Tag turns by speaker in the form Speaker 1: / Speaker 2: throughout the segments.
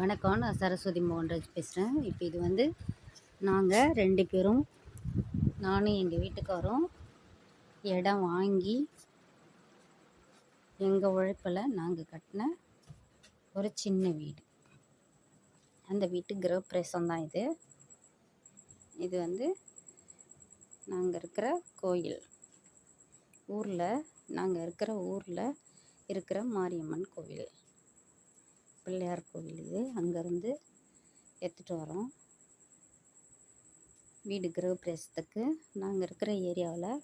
Speaker 1: வணக்கம் நான் சரஸ்வதி மோகன்ராஜ் பேசுகிறேன் இப்போ இது வந்து நாங்கள் ரெண்டு பேரும் நானும் எங்கள் வீட்டுக்காரும் இடம் வாங்கி எங்கள் உழைப்பில் நாங்கள் கட்டின ஒரு சின்ன வீடு. அந்த வீட்டு கிரகப்பிரவேசம் தான் இது. இது வந்து நாங்கள் இருக்கிற கோயில். ஊரில் நாங்கள் இருக்கிற ஊரில் இருக்கிற மாரியம்மன் கோவில். பிள்ளையார் கோவில் இது. அங்கேருந்து எடுத்துகிட்டு வரோம். வீடு கிரகப்பிரவேசத்துக்கு. நாங்கள் இருக்கிற ஏரியாவில்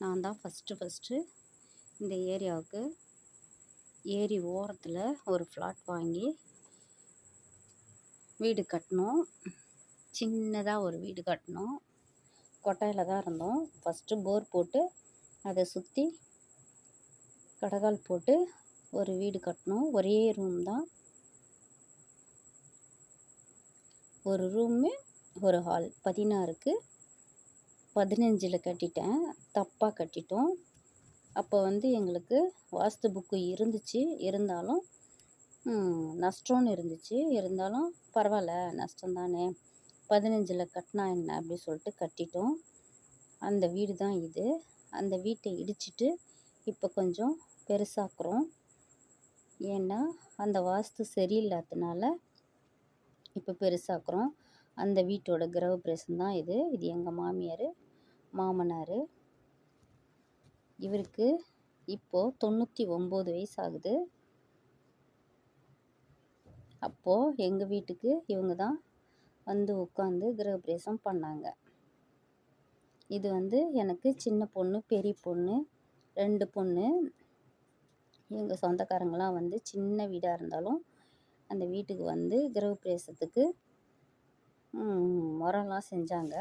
Speaker 1: நான் தான் ஃபஸ்ட்டு ஃபஸ்ட்டு இந்த ஏரியாவுக்கு ஏரி ஓரத்தில் ஒரு ஃப்ளாட் வாங்கி வீடு கட்டினோம். சின்னதாக ஒரு வீடு கட்டினோம். கொட்டாயில் தான் இருந்தோம். ஃபஸ்ட்டு போர் போட்டு அதை சுற்றி கடகால் போட்டு ஒரு வீடு கட்டினோம். ஒரே ரூம் தான். ஒரு ரூமு ஒரு ஹால். பதினாறுக்கு பதினஞ்சில் கட்டிட்டேன். தப்பாக கட்டிட்டோம். அப்போ வந்து எங்களுக்கு வாஸ்து புக்கு இருந்துச்சு. இருந்தாலும் நஷ்டம்னு இருந்துச்சு. இருந்தாலும் பரவாயில்ல நஷ்டம் தானே. பதினஞ்சில் கட்டினா என்ன அப்படி சொல்லிட்டு கட்டிட்டோம். அந்த வீடு தான் இது. அந்த வீட்டை இடிச்சிட்டு இப்போ கொஞ்சம் பெருசாக்குறோம். ஏன்னா அந்த வாஸ்து சரியில்லாததுனால இப்போ பெருசாக்குறோம். அந்த வீட்டோட கிரகப்பிரவேசம் தான் இது. இது எங்கள் மாமியார் மாமனார். இவருக்கு இப்போது தொண்ணூற்றி ஒம்பது வயசு ஆகுது அப்போது எங்கள் வீட்டுக்கு இவங்க தான் வந்து உட்காந்து கிரகப்பிரவேசம் பண்ணாங்க. இது வந்து எனக்கு சின்ன பொண்ணு பெரிய பொண்ணு ரெண்டு பொண்ணு. எங்கள் சொந்தக்காரங்களாம் வந்து சின்ன வீடாக இருந்தாலும் அந்த வீட்டுக்கு வந்து கிரகப்பிரவேசத்துக்கு முறம்லாம் செஞ்சாங்க.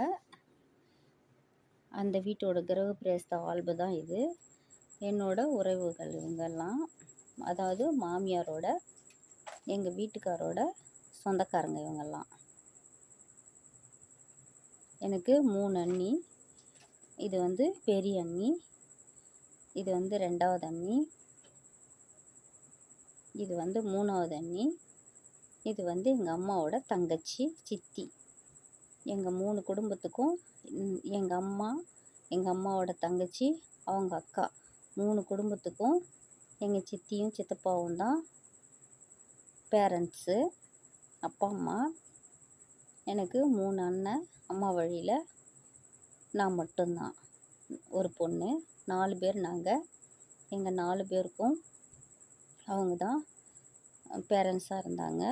Speaker 1: அந்த வீட்டோட கிரகப்பிரவேச ஆல்பு தான் இது. என்னோட உறவுகள் இவங்கெல்லாம் அதாவது மாமியாரோட எங்கள் வீட்டுக்காரோட சொந்தக்காரங்க இவங்கெல்லாம். எனக்கு மூணு அண்ணி. இது வந்து பெரிய அண்ணி. இது வந்து ரெண்டாவது அண்ணி. இது வந்து மூணாவது அண்ணி. இது வந்து எங்கள் அம்மாவோட தங்கச்சி சித்தி. எங்கள் மூணு குடும்பத்துக்கும் எங்கள் அம்மா எங்கள் அம்மாவோட தங்கச்சி அவங்க அக்கா. மூணு குடும்பத்துக்கும் எங்கள் சித்தியும் சித்தப்பாவும் தான் பேரண்ட்ஸு அப்பா அம்மா. எனக்கு மூணு அண்ணன் அம்மா வழியில் நான் மட்டும்தான். ஒரு பொண்ணு நாலு பேர் நாங்கள் எங்கள் நாலு பேருக்கும் அவங்க தான் பேரண்ட்ஸாக இருந்தாங்க.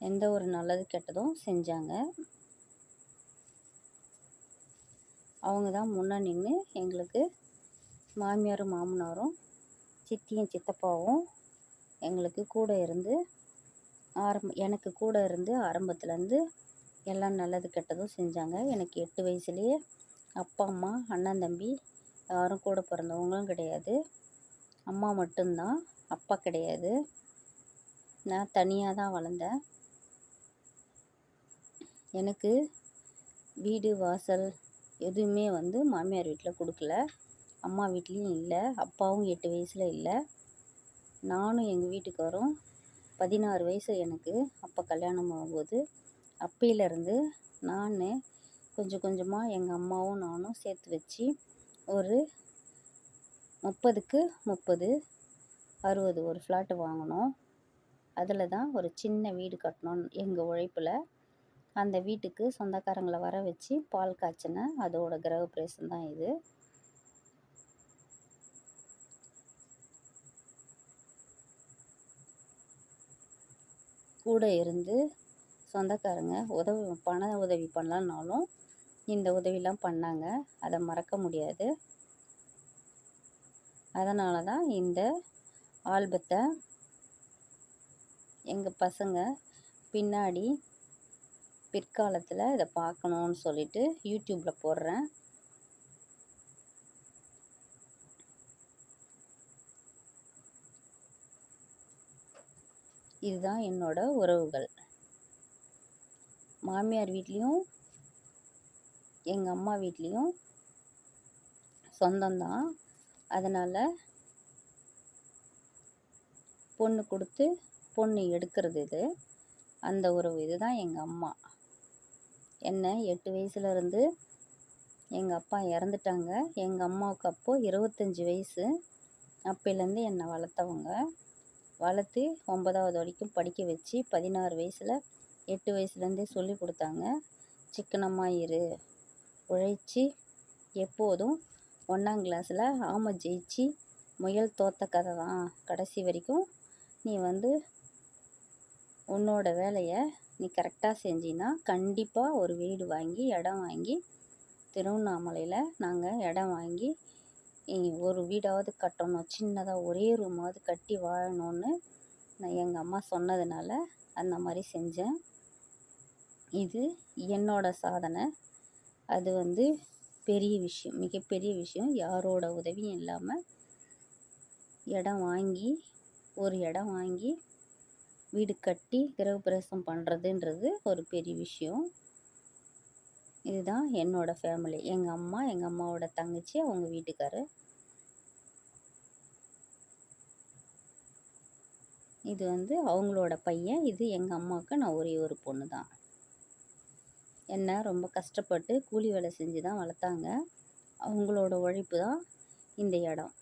Speaker 1: எந்த ஒரு நல்லது கெட்டதும் செஞ்சாங்க. அவங்க தான் முன்னே நின்று எங்களுக்கு மாமியாரும் மாமனாரும் சித்தியும் சித்தப்பாவும் எங்களுக்கு கூட இருந்து ஆரம்ப எனக்கு கூட இருந்து ஆரம்பத்துலேருந்து எல்லாம் நல்லது கெட்டதும் செஞ்சாங்க. எனக்கு எட்டு வயசுலேயே அப்பா அம்மா அண்ணன் தம்பி யாரும் கூட பிறந்தவங்களும் கிடையாது. அம்மா மட்டும்தான். அப்பா கிடையாது. நான் தனியாக தான் வளர்ந்தேன். எனக்கு வீடு வாசல் எதுவுமே வந்து மாமியார் வீட்டில் கொடுக்கல. அம்மா வீட்லேயும் இல்லை. அப்பாவும் எட்டு வயசில் இல்லை. நானும் எங்கள் வீட்டுக்காரும் பதினாறு வயசு எனக்கு அப்போ கல்யாணம் ஆகும்போது. அப்பையிலேருந்து நான் கொஞ்சம் கொஞ்சமாக எங்கள் அம்மாவும் நானும் சேர்த்து வச்சு ஒரு முப்பதுக்கு முப்பது அறுபது ஒரு ஃப்ளாட்டு வாங்கினோம் அதில் தான் ஒரு சின்ன வீடு கட்டணும் எங்கள் உழைப்பில். அந்த வீட்டுக்கு சொந்தக்காரங்களை வர வச்சு பால் காய்ச்சினேன் அதோட கிரகப்பிரவேசம் தான் இது. கூட இருந்து சொந்தக்காரங்க உதவி பண உதவி பண்ணலான்னாலும் இந்த உதவிலாம் பண்ணாங்க. அதை மறக்க முடியாது. அதனால தான் இந்த ஆல்பத்தை எங்கள் பசங்க பின்னாடி பிற்காலத்தில் இதை பார்க்கணுன்னு சொல்லிட்டு யூடியூப்பில் போடுறேன். இதுதான் என்னோட உறவுகள். மாமியார் வீட்லேயும் எங்கள் அம்மா வீட்லேயும் சொந்தம்தான். அதனால் பொண்ணு கொடுத்து பொண்ணு எடுக்கிறது இது. அந்த உறவு இதுதான் எங்கள் அம்மா. என்ன எட்டு வயசுலேருந்து எங்கள் அப்பா இறந்துட்டாங்க. எங்கள் அம்மாவுக்கு அப்போது இருபத்தஞ்சி வயசு. அப்போலேருந்து என்னை வளர்த்தவங்க. வளர்த்து ஒன்பதாவது வரைக்கும் படிக்க வச்சு பதினாறு வயசில் எட்டு வயசுலேருந்தே சொல்லி கொடுத்தாங்க. சிக்கனமாக இரு. உழைச்சி எப்போதும் ஒன்றாம் கிளாஸில் ஆமை ஜெயிச்சு முயல் தோத்த கதை தான் கடைசி வரைக்கும். நீ வந்து உன்னோட வேலையை நீ கரெக்டாக செஞ்சின்னா கண்டிப்பாக ஒரு வீடு வாங்கி இடம் வாங்கி திருவண்ணாமலையில் நாங்கள் இடம் வாங்கி ஒரு வீடாவது கட்டணும். சின்னதாக ஒரே ரூமாவது கட்டி வாழணும்னு நான் எங்கள் அம்மா சொன்னதுனால அந்த மாதிரி செஞ்சேன். இது என்னோட சாதனை. அது வந்து பெரிய விஷயம் மிகப்பெரிய விஷயம். யாரோட உதவியும் இல்லாமல் இடம் வாங்கி ஒரு இடம் வாங்கி வீடு கட்டி கிரகப்பிரவேசம் பண்ணுறதுன்றது ஒரு பெரிய விஷயம். இதுதான் என்னோடய ஃபேமிலி எங்கள் அம்மா எங்கள் அம்மாவோட தங்கச்சி அவங்க வீட்டுக்காரர். இது வந்து அவங்களோட பையன் இது எங்கள் அம்மாவுக்கு நான் ஒரே ஒரு பொண்ணு தான் என்ன ரொம்ப கஷ்டப்பட்டு கூலி வேலை செஞ்சு தான் வளர்த்தாங்க. அவங்களோட உழைப்பு தான் இந்த இடம்.